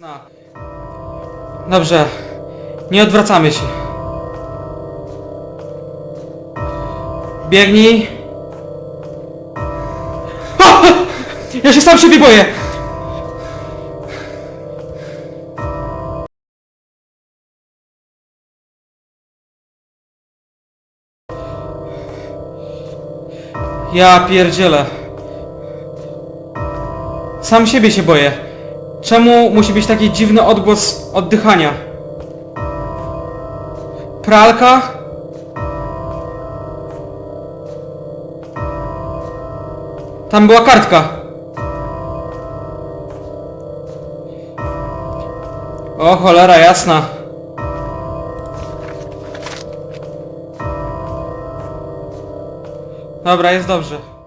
No. Dobrze. Nie odwracamy się. Biegnij. Ja się sam siebie boję! Ja pierdzielę. Sam siebie się boję. Czemu musi być taki dziwny odgłos oddychania? Pralka? Tam była kartka. O cholera jasna. Dobra, jest dobrze.